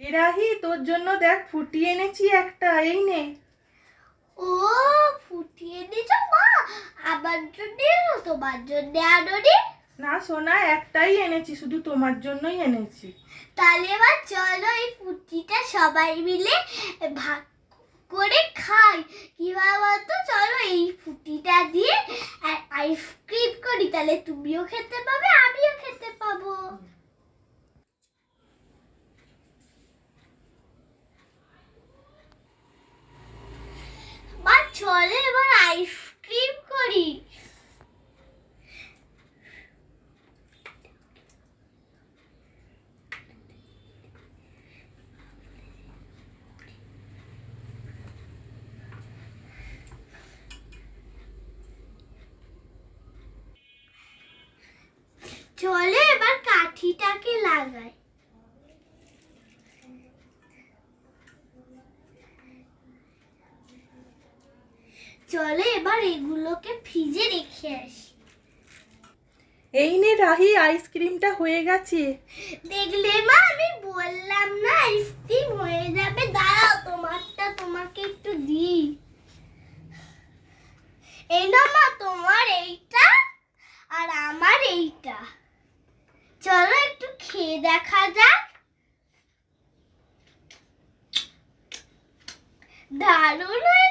এরাহি তোর জন্য দেখ ফুটিয়ে এনেছি একটা এই নে। ও ফুটিয়ে দিছো মা আমার জন্য তোমার জন্য আনোনি? না সোনা একটাই এনেছি শুধু তোমার জন্যই এনেছি। তাহলে এবার চলো এই ফুটিটা সবাই মিলে ভাগ করে খাই। কীভাবে তো চলো এই ফুটিটা দিয়ে আইসক্রিম করি তাহলে তুমিও খেতে পাবে আমিও খেতে পাবো মা চলে এবার আইসক্রিম করি। চলে এবার কাঠিটাকে লাগাই। চলে এবার এগুলোকে ফ্রিজে রেখে আসি। এই নে রাহি আইসক্রিমটা হয়ে গেছে। দেখলে মা আমি বললাম না আইসক্রিম হয়ে যাবে। দাঁড়াও তোমারটা তোমাকে একটু দিই। এই না মা তোমার এইটা আর আমার এইটা। চলো একটু খেয়ে দেখা যাক। দারুণ হয়েছে।